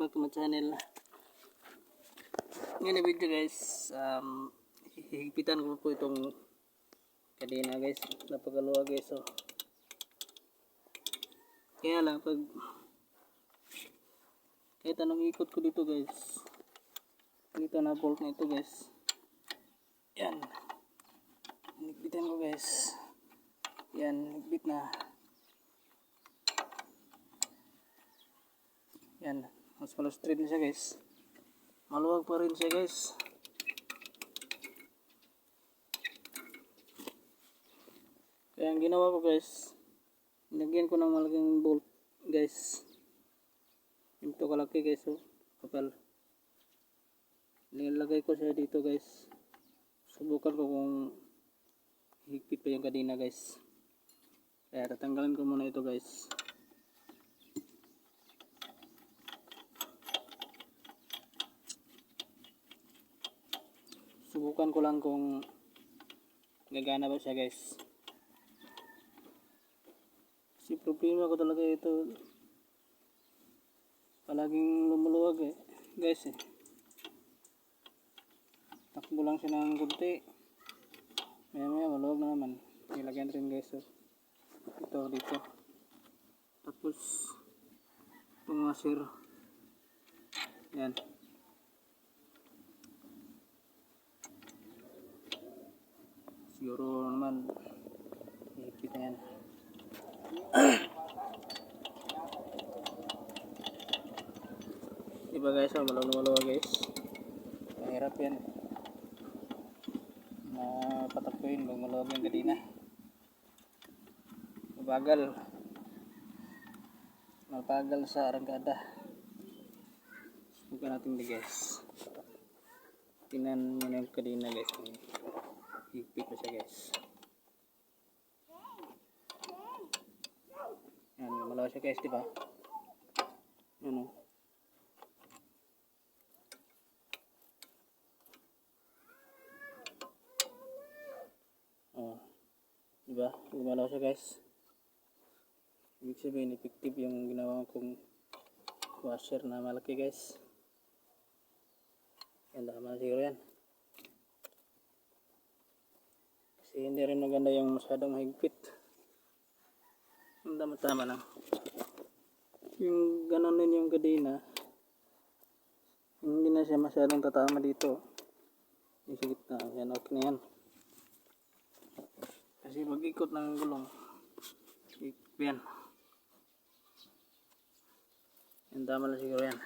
back to my channel. Ngayon na video guys, um, hihigpitan ko po itong kadena guys. Napagaluwa guys. So. Kaya lang pag kahit anong ikot ko dito guys. Dito na bolt na ito guys. Yan. Higpitan ko guys. Yan, higpit na. Yan, mas straight na siya guys. Maluwag pa rin siya guys. Kaya ang ginawa ko guys, nilagyan ko ng malaking bolt guys. Ito kalaki guys, oh. kapal. Nilagay ko siya dito guys. Subukan ko kung higpit pa yung kadena guys. Kaya tatanggalin ko muna ito guys. Subukan ko lang kung gagana ba siya guys. Kasi problema ko talaga ito. Palaging lumuluwag eh. Guys eh. Takbo lang siya ng kunti maya maya maluwag na naman. Nilagyan rin guys oh. ito dito. Tapos itong washer yan siguro naman hihigpit na yan diba guys oh, malaw na malaw guys mahirap yan mapatakbuhin pag malawag yung gadina mabagal mabagal sa arangkada subukan natin guys. Tinan mo na yung guys higpit pa siya guys yan malawa siya guys di ba yan o oh di ba gumalaw siya guys ibig sabihin effective yung ginawa kong washer na malaki guys. Yan na siguro yan hindi rin maganda yung masyadong higpit. Yung tama tama lang. Yung ganon din yung kadena hindi na siya masyadong tatama dito. Yung sa gitna yan okay na yan. Kasi pag ikot ng gulong. Ikot yan. Yan tama lang siguro yan.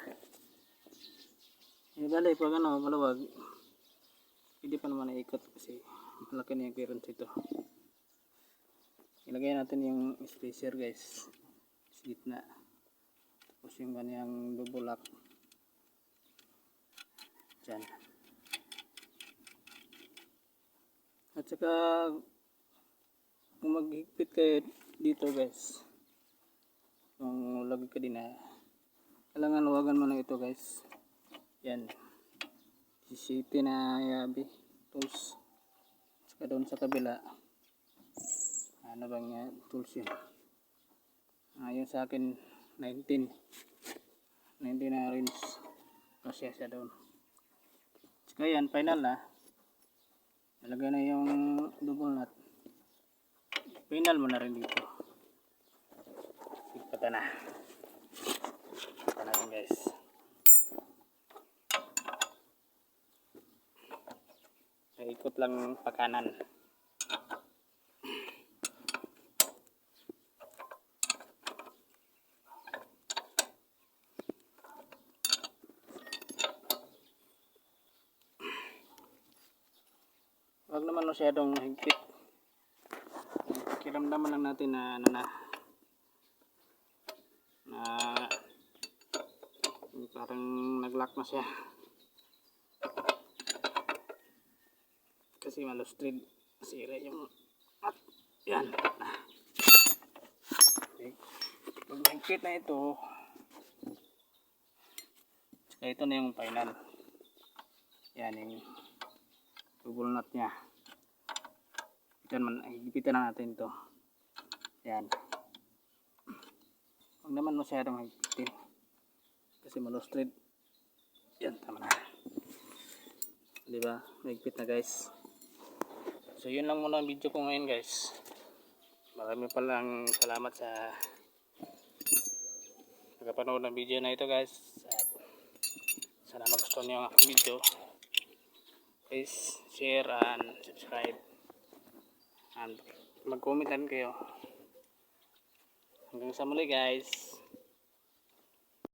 Eh bali pag ano maluwag hindi pa naman naikot kasi malaki na yung clearance ito ilagay natin yung spacer guys. Sa gitna. Tapos yung kanyang lock dyan at saka kung maghigpit kayo dito guys. Kung lagi ka din na kailangan luwagan mo na ito guys? Yan city na yabi. Tools. Saka doon sa kabila. Ano bang yan? Tools yun. Ah, yun sa akin 19 19 na rinse kasi siya doon. Saka yan final na nalagay na yung double nut. Final mo na rin dito. Ipata na. Ipata natin guys ikot lang pakanan wag naman masyadong higpit. Kiramdaman lang natin na ano na na parang naglock na siya kasi malustrid sira yung at yan okay. pag higpit na ito saka ito na yung final yan yung double nut nya higipitan, man, higipitan na natin ito yan huwag naman masyadong higpitin kasi malustrid. Yan, tama na. Di ba? Mahigpit na guys. So yun lang muna ang video ko ngayon guys. Marami palang salamat sa pagkapanood ng video na ito guys. At sana magustuhan niyo ang aking video. Please share and subscribe. And mag-comment rin kayo. Hanggang sa muli guys.